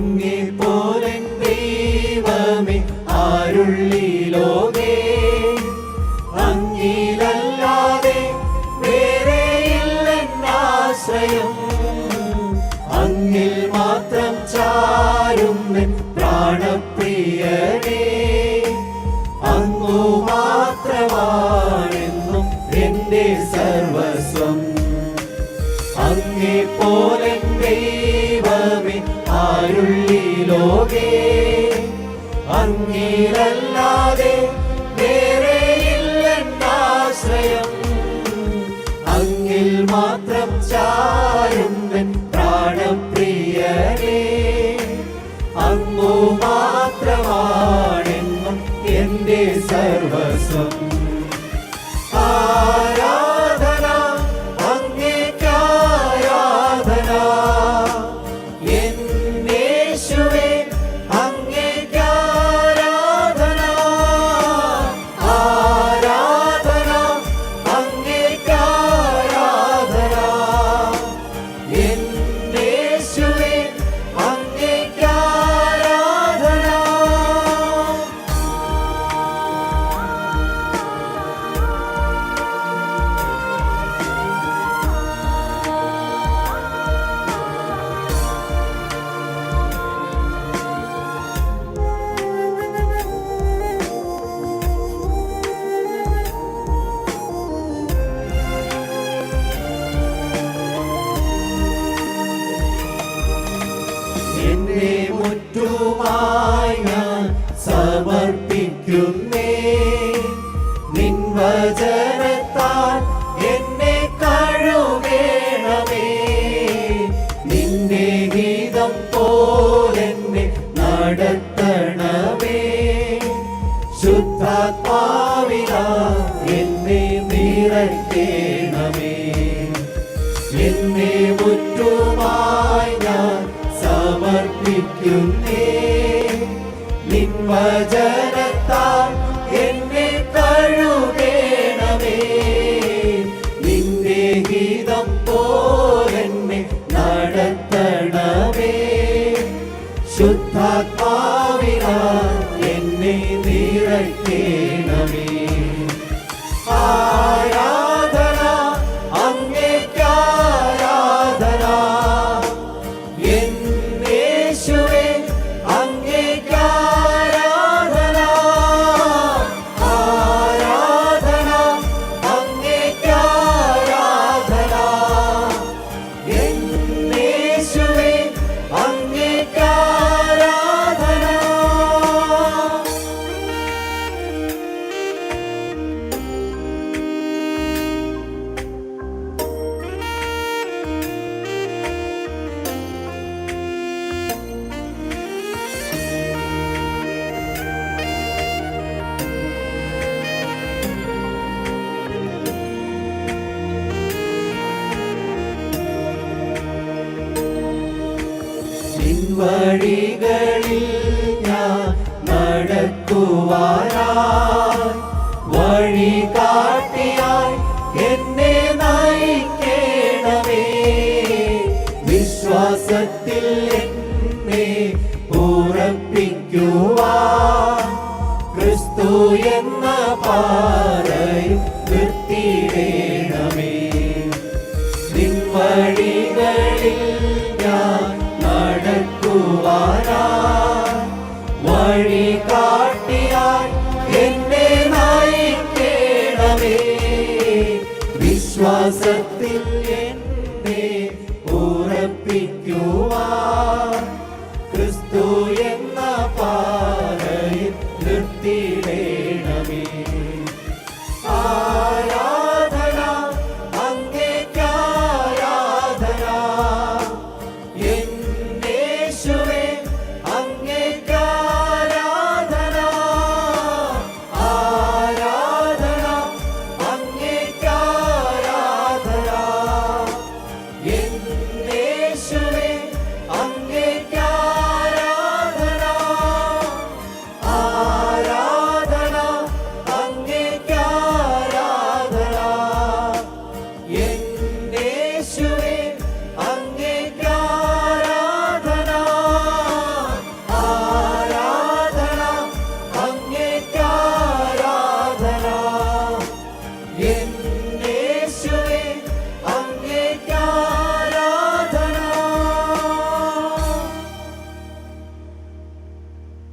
പോലെ ദൈവമേ ആരുള്ളി ലോകേ. അങ്ങിലല്ലാതെ വേറെയില്ലെന്നാശ്രയം അങ്ങിൽ മാത്രം ചാരുന്ന പ്രാണപ്രിയനേ. അങ്ങു മാത്രമാണെന്നും എന്റെ സർവസ്വം. അങ്ങേ പോലെ ദൈവമേ ആരുള്ളി ലോകേ അങ്ങിലല്ലാതെ വേറെയില്ലെന്നാശ്രയം അങ്ങിൽ മാത്രം ചാരുന്നൻ പ്രാണപ്രിയനേ അങ്ങു മാത്രമാണെന്നും എന്റെ സർവസ്വം. എന്നെ മുറ്റുമായി ഞാൻ സമർപ്പിക്കുന്നേ. നിൻ വചനത്താൽ എന്നെ കഴുകേണമേ. നിന്റെ ഗീതം പോലെന്നെ നടത്തണമേ. ശുദ്ധാത്മാവിന എന്നെ നിറയ്ക്കണമേ. എന്നെ മുറ്റുമായി സമർപ്പിക്കുന്നേ നിൻ വചനത്താൽ എന്നെ കഴുകേണമേ നിന്റെ ഗീതം പോലെന്നെ നടത്തണമേ. ശുദ്ധാത്മാവിനാ എന്നെ നിറയ്ക്കണമേ. ആരാധന വഴികളിൽ ഞാൻ നടക്കുവാനായി വഴി കാട്ടിയായി എന്നെ നയിക്കണമേ. വിശ്വാസത്തിൽ എന്നെ ഉറപ്പിക്കുവാൻ ക്രിസ്തു എന്ന പാറയും നിർത്തിയിടണമേ. നിൻ വഴികളിൽ ക്രിസ്തു എന്ന പാറയിൽ നിർത്തിയിടേ. bien.